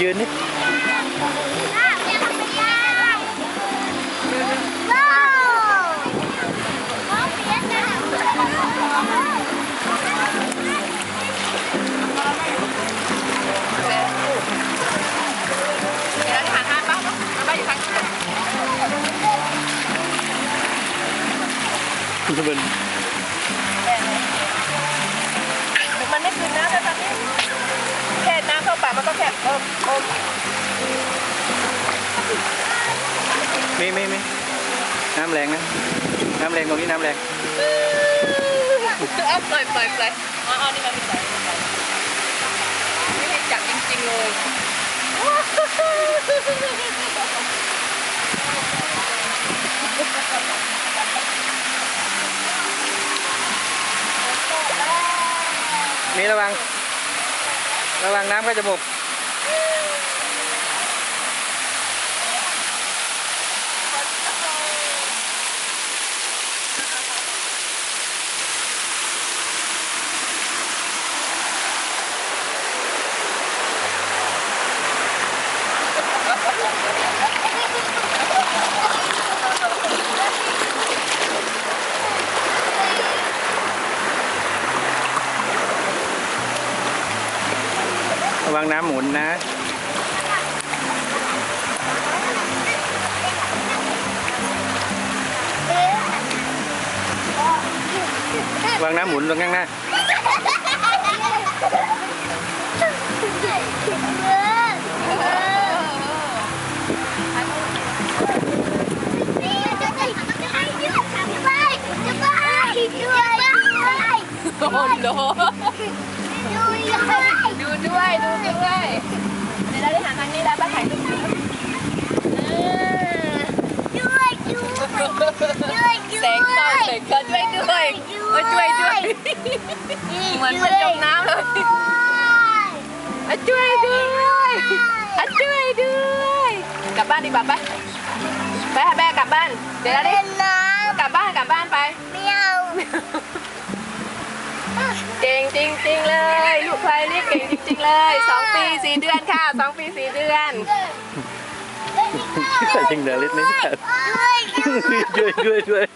ยืนนี่อะอย่าทำไม่ได้ว้าวมองเปลี่ยนนะเดี๋ยวเราจะหาทางบ้างเนาะทางบ้านอยู่ทางนี้มันมันไม่คืนน้ำนะตอนนี้แค่น้ำเข้าปาก มันก็แค่เออเออมีมีมีน้ำแรงนะ น้ำแรงตรงนี้น้ำแรงเอาปล่อยปล่อยปล่อยเอาเอานี่มาพี่ใส่ไม่ให้จับจริงๆเลยมีระวัง ระวังน้ำก็จะหมก ระ วังน้ำหมุนนะระวังน้ำหมุนตรงข้างหน้าโอ้โหดูด้วย ดูด้วยเดี๋ยวเราได้หาทางนี้แล้วป้าถ่ายรูป แสงเข้าแสงเข้าช่วยด้วยเออช่วยด้วย เหมือนมันจมน้ำเลยอะช่วยด้วยอะช่วยด้วย กลับบ้านดีกว่าไปไปแม่กลับบ้าน เดี๋ยวเราได้กลับบ้านกลับบ้านไปเก่งจริง ๆ เลย ลูกใครนี่เก่งจริง ๆ เลยสองปีสี่เดือนค่ะสองปีสี่เดือน ใส่จิงเดลิสนี่ช่วยช่วยช่วยช่วยด้วย